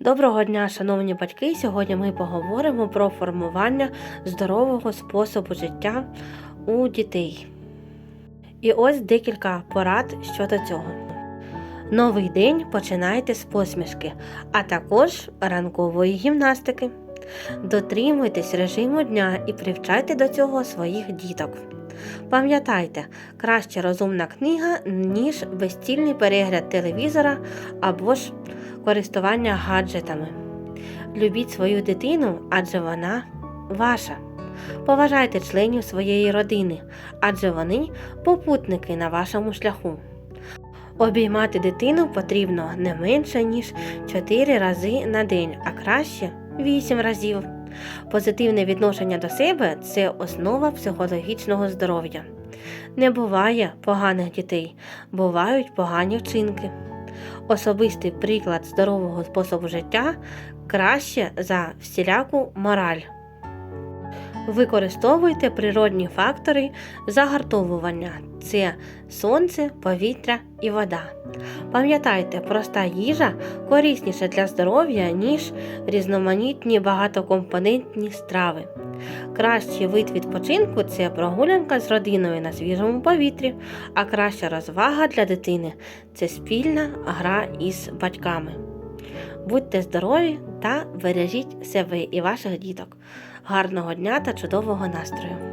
Доброго дня, шановні батьки! Сьогодні ми поговоримо про формування здорового способу життя у дітей. І ось декілька порад щодо цього. Новий день починайте з посмішки, а також ранкової гімнастики. Дотримуйтесь режиму дня і привчайте до цього своїх діток. Пам'ятайте, краще розумна книга, ніж безцільний перегляд телевізора або ж користування гаджетами. Любіть свою дитину, адже вона ваша. Поважайте членів своєї родини, адже вони попутники на вашому шляху. Обіймати дитину потрібно не менше, ніж 4 рази на день, а краще 8 разів. Позитивне відношення до себе це основа психологічного здоров'я. Не буває поганих дітей, бувають погані вчинки. Особистий приклад здорового способу життя краще за всіляку мораль. Використовуйте природні фактори загартовування це сонце, повітря і вода. Пам'ятайте, проста їжа корисніша для здоров'я, ніж різноманітні багатокомпонентні страви. Кращий вид відпочинку це прогулянка з родиною на свіжому повітрі, а краща розвага для дитини це спільна гра із батьками. Будьте здорові та бережіть себе і ваших діток. Гарного дня та чудового настрою!